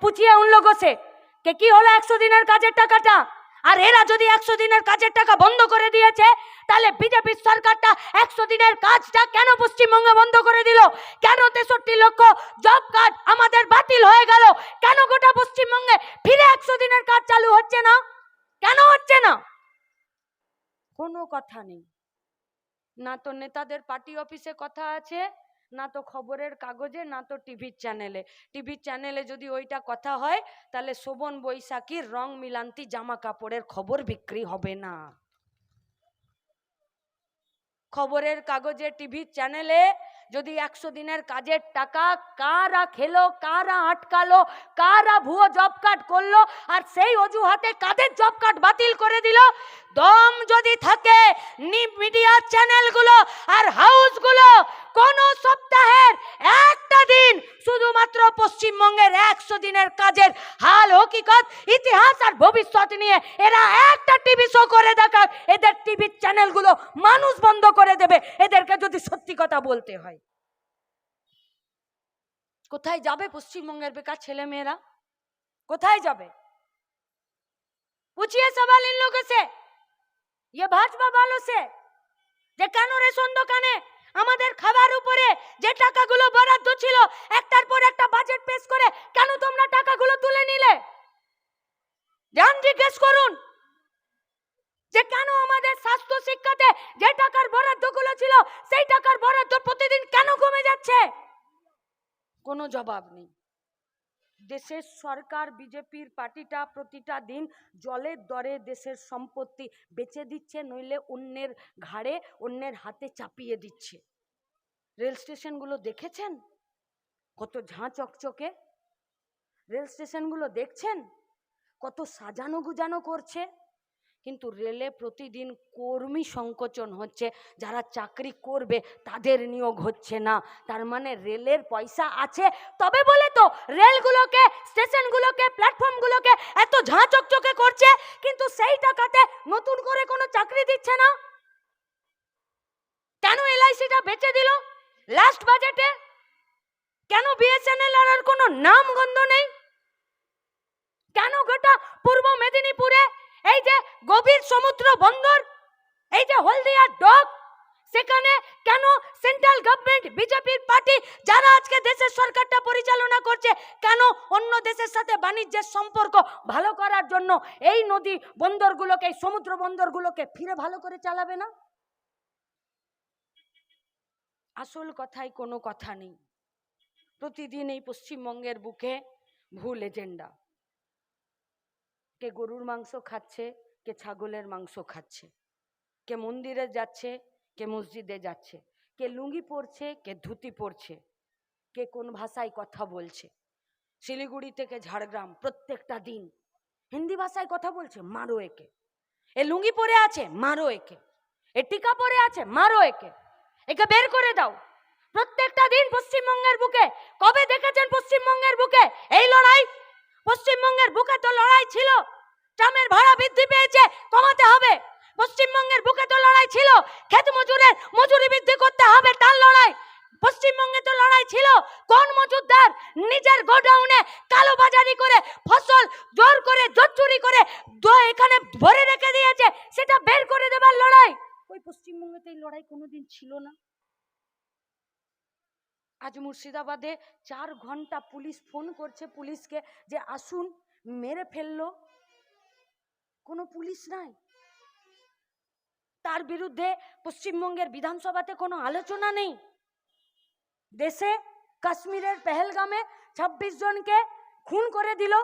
পুছিয়ে উন লোগো সে কে কি হলো একশো দিনের কাজের টাকাটা? আর এরা যদি একশো দিনের কাজের টাকা বন্ধ করে দিয়েছে, তাহলে বিজেপি সরকারটা একশো দিনের কাজটা কেন পশ্চিমবঙ্গে বন্ধ করে দিল? কেন তেষট্টি লক্ষ জব কার্ড আমাদের বাতিল হয়ে গেল? কেন গোটা পশ্চিমবঙ্গে ফিরে একশো দিনের কাজ চালু হচ্ছে না? কেন হচ্ছে না? কোনো কথা নেই। না তো নেতাদের পার্টি অফিসে কথা আছে না তো খবরের কাগজে, না তো টিভির চ্যানেলে। টিভির চ্যানেলে যদি ওইটা কথা হয়, তাহলে শোভন বৈশাখীর রং মিলান্তি জামা কাপড়ের খবর বিক্রি হবে না। খবরের কাগজে টিভি চ্যানেলে যদি একশো দিনের কাজের টাকা কারা খেলো, কারা আটকালো, কারা ভুয়ো জব কার্ড করল আর সেই অজুহাতে কাদের জব কার্ড বাতিল করে দিল? দম যদি থাকে মিডিয়া চ্যানেলগুলো আর হাউসগুলো কোন সপ্তাহের শুধুমাত্র পশ্চিমবঙ্গের একশো দিনের কাজের হাল হকিকত ইতিহাস আর ভবিষ্যৎ নিয়ে এরা একটা টিভি শো করে দেখাক এদের টিভির চ্যানেলগুলো মানুষ বন্ধ করে দেবে এদেরকে যদি সত্যি কথা বলতে হয় কোথায় যাবে পশ্চিমবঙ্গের বেকার ছেলে মেয়েরা কোথায় যাবে पूछिए सवाल इन लोगों से ये भाजपा वालों से যে কেন রেশন দোকানে আমাদের খাবার উপরে যে টাকাগুলো বরাদ্দ ছিল, একটার পর একটা বাজেট পেশ করে কেন তোমরা টাকাগুলো তুলে নিলে? ধ্যান জিজ্ঞেস করুন। যে কেন আমাদের স্বাস্থ্য শিক্ষাতে যে টাকার বরাদ্দগুলো ছিল, সেই টাকার বরাদ্দ প্রতিদিন কেন কমে যাচ্ছে? কোনো জবাব নেই। দেশের সরকার বিজেপির পার্টিটা প্রতিটা দিন জলের দরে দেশের সম্পত্তি বেচে দিচ্ছে, নইলে অন্যের ঘাড়ে অন্যের হাতে চাপিয়ে দিচ্ছে। রেল স্টেশনগুলো দেখেছেন? কত ঝাঁ চকচকে। রেল স্টেশনগুলো দেখছেন? কত সাজানো গুজানো করছে। কিন্তু রেলে প্রতিদিন কর্মী সংকোচন হচ্ছে, যারা চাকরি করবে তাদের নিয়োগ হচ্ছে না। তার মানে রেলের পয়সা আছে, তবে বলে তো রেলগুলোকে, স্টেশনগুলোকে, প্ল্যাটফর্মগুলোকে এত ঝাঁ চকচকে করছে, কিন্তু সেই টাকাতে নতুন করে কোনো চাকরি দিচ্ছে না? কেন এলআইসিটা বেচে দিল? লাস্ট বাজেটে? কেন বিএসএনএল আর কোনো নাম গন্ধ নেই কেন গোটা পূর্ব মেদিনীপুরে এই যে গভীর সমুদ্র বন্দর? এই যে হলদিয়া ডক সেখানে কেন সেন্ট্রাল গভর্নমেন্ট বিজেপির পার্টি যারা আজকে দেশের সরকারটা পরিচালনা করছে, কেন অন্য দেশের সাথে বাণিজ্যের সম্পর্ক ভালো করার জন্য এই নদী বন্দরগুলোকে, এই সমুদ্র বন্দরগুলোকে ফিরে ভালো করে চালাবে না? আসল কথায় কোনো কথা নেই। প্রতিদিন এই পশ্চিমবঙ্গের বুকে ভুল এজেন্ডা। কে গরুর মাংস খাচ্ছে কে ছাগলের মাংস খাচ্ছে? কে মন্দিরে যাচ্ছে, কে মসজিদে যাচ্ছে? কে লুঙ্গি পরছে, কে ধুতি পরছে? কে কোন ভাষায় কথা বলছে? শিলিগুড়ি থেকে ঝাড়গ্রাম প্রত্যেকটা দিন হিন্দি ভাষায় কথা বলছে, মারো একে। এ লুঙ্গি পরে আছে, মারো একে। এ টিকা পরে আছে, মারো একে। একে বের করে দাও। প্রত্যেকটা দিন পশ্চিমবঙ্গের বুকে, কবে দেখেছেন পশ্চিমবঙ্গের বুকে? এই লড়াই, পশ্চিমবঙ্গের বুকে তো লড়াই ছিল। ট্রামের ভাড়া বৃদ্ধি পেয়েছে, কমাতে হবে। পশ্চিমবঙ্গের বুকে তো লড়াই ছিল, ক্ষেত মজুরের মজুরি বৃদ্ধি করতে হবে তার লড়াই। পশ্চিমবঙ্গে তো লড়াই ছিল, কোন মজুরদার নিজের গোডাউনে কালো বাজারি করে ফসল জোর করে, জোর চুরি করে এখানে ভরে রেখে দিয়েছে, সেটা বের করে দেবার লড়াই। ওই পশ্চিমবঙ্গে তো এই লড়াই কোনোদিন ছিল না। আজ মুর্শিদাবাদে চার ঘণ্টা পুলিশ ফোন করছে পুলিশকে যে, আসুন, মেরে ফেলল। কোনো পুলিশ নাই। তার বিরুদ্ধে পশ্চিমবঙ্গের বিধানসভাতে কোনো আলোচনা নেই। দেশে কাশ্মীরের পেহেলগামে ছাব্বিশ জনকে খুন করে দিল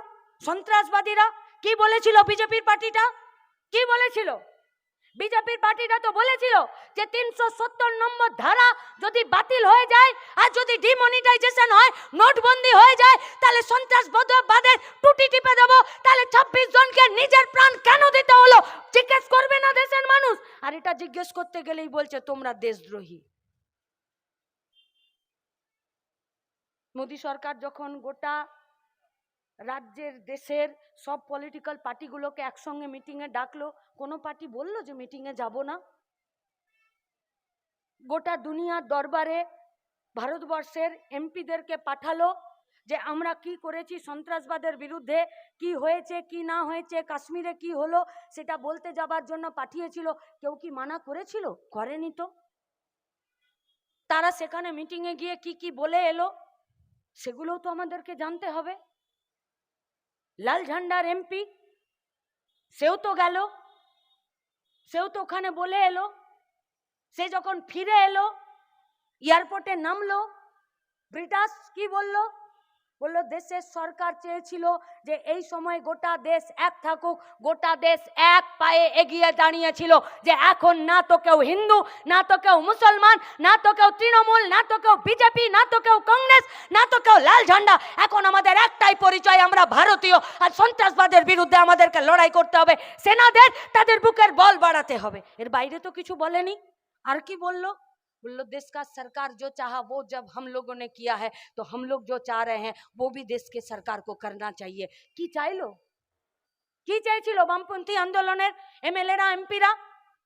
সন্ত্রাসবাদীরা। কি বলেছিল বিজেপির পার্টিটা? কি বলেছিল? বিজেপির পার্টিটা তো বলেছিল যে তিনশো সত্তর নম্বর ধারা যদি বাতিল হয়ে যায় আর যদি ডিমনিটাইজেশন হয়, নোটবন্দি হয়ে যায়, তাহলে সন্ত্রাসবাদের টুটি টিপে দেবো। তাহলে ছাব্বিশ জনকে নিজের প্রাণ কেন দিতে হলো? জিজ্ঞেস করবে না দেশের মানুষ। আর এটা জিজ্ঞেস করতে গেলেই বলছে, তোমরা দেশদ্রোহী। মোদী সরকার যখন গোটা রাজ্যের, দেশের সব পলিটিক্যাল পার্টিগুলোকে একসঙ্গে মিটিংয়ে ডাকলো। কোনো পার্টি বলল যে মিটিংয়ে যাব না? গোটা দুনিয়ার দরবারে ভারতবর্ষের এমপিদেরকে পাঠালো যে আমরা কি করেছি সন্ত্রাসবাদের বিরুদ্ধে, কি হয়েছে, কি না হয়েছে, কাশ্মীরে কি হলো, সেটা বলতে যাবার জন্য পাঠিয়েছিল। কেউ কি মানা করেছিল? করেনি তো। তারা সেখানে মিটিংয়ে গিয়ে কি কি বলে এলো, সেগুলোও তো আমাদেরকে জানতে হবে। লাল ঝান্ডার এমপি সেও তো গেল। সেও তো ওখানে বলে এলো। সে যখন ফিরে এলো এয়ারপোর্টে নামলো। ব্রিটাস কি বলল? বলল, দেশের সরকার চেয়েছিল যে এই সময় গোটা দেশ এক থাকুক, গোটা দেশ এক পায়ে এগিয়ে দাঁড়িয়েছিল যে এখন না তো কেউ হিন্দু, না তো কেউ মুসলমান, না তো কেউ তৃণমূল, না তো কেউ বিজেপি, না তো কেউ কংগ্রেস, না তো কেউ লাল ঝান্ডা। এখন আমাদের একটাই পরিচয়, আমরা ভারতীয়। আর সন্ত্রাসবাদের বিরুদ্ধে আমাদেরকে লড়াই করতে হবে। সেনাদের তাদের বুকের বল বাড়াতে হবে। এর বাইরে তো কিছু বলেনি। আর কি বলল? बोलो देश का सरकार जो चाहा वो जब हम लोगों ने किया है तो हम लोग जो चाह रहे हैं वो भी देश के सरकार को करना चाहिए কি চাইলো কি চাইছিল বামপন্থী আন্দোলনের এমএলএরা এমপিরা